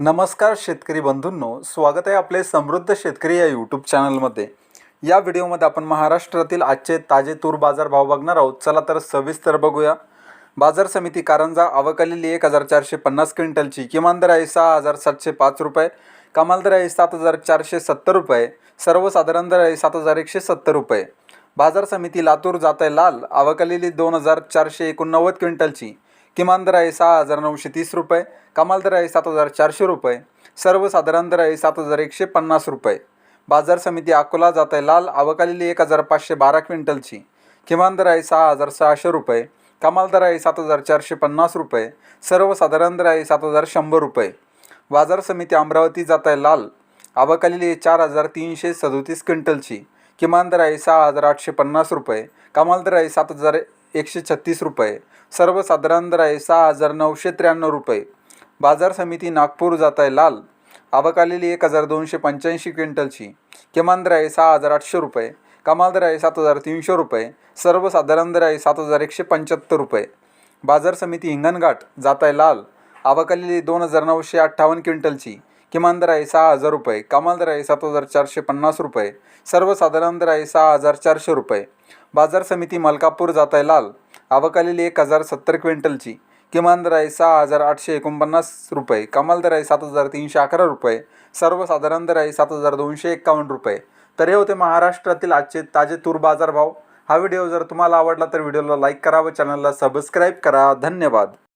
नमस्कार शेतकरी बंधूंनो स्वागत आहे आपले समृद्ध शेतकरी या यूट्यूब चॅनलमध्ये या व्हिडिओमध्ये आपण महाराष्ट्रातील आजचे ताजे तूर बाजार भाव बघणार आहोत. चला तर सविस्तर बघूया. बाजार समिती कारंजा अवकलेली एक हजार चारशे पन्नास क्विंटलची. किमान दर आहे सहा हजार सातशे पाच रुपये. कमाल दर आहे सात हजार चारशे सत्तर रुपये. सर्वसाधारण दर आहे सात हजार एकशे सत्तर रुपये. बाजार समिती लातूर जात आहे लाल. अवकलेली दोन हजार चारशे एकोणनव्वद क्विंटलची. किमान दर आहे सहा हजार नऊशे तीस रुपये कमाल दर आहे सात हजार चारशे रुपये सर्वसाधारण दर आहे सात हजार एकशे पन्नास रुपये. बाजार समिती अकोला जात आहे लाल आवकालेली एक हजार पाचशे बारा क्विंटलची. किमान दर आहे सहा हजार सहाशे रुपये कमाल दर आहे सात हजार चारशे पन्नास रुपये सर्वसाधारण दर आहे सात हजार शंभर रुपये. बाजार समिती अमरावती जात आहे लाल आवकालेली चार हजार तीनशे सदोतीस क्विंटलची. किमान दर आहे सहा हजार आठशे पन्नास रुपये कमाल दर आहे सात हजार एकशे छत्तीस रुपये. सर्वसाधारण दर आहे सहा हजार नऊशे त्र्याण्णव रुपये. बाजार समिती नागपूर जात आहे लाल आवकालेली एक हजार दोनशे पंच्याऐंशी क्विंटलची. किमान दर आहे सहा हजार आठशे रुपये. कमाल दर आहे सात हजार तीनशे रुपये. सर्वसाधारण दर आहे सात हजार एकशे पंच्याहत्तर रुपये. बाजार समिती हिंगणघाट जात आहे लाल आवकालेली दोन हजार नऊशे अठ्ठावन्न क्विंटलची. किमान दर आहे सहा हजार रुपये कमाल दर आहे सात हजार चारशे पन्नास रुपये सर्वसाधारण दर आहे सहा हजार चारशे रुपये. बाजार समिती मलकापूर जात आहे लाल आवकालेली एक हजार सत्तर क्विंटलची. किमान दर आहे सहा हजार आठशे एकोणपन्नास रुपये कमाल दर आहे सात हजार तीनशे अकरा रुपये सर्वसाधारण दर आहे सात हजार दोनशे एक्कावन्न रुपये. तर हे होते महाराष्ट्रातील आजचे ताजे तूर बाजारभाव हा व्हिडिओ जर तुम्हाला आवडला तर व्हिडिओला लाईक करा व चॅनलला सबस्क्राईब करा. धन्यवाद.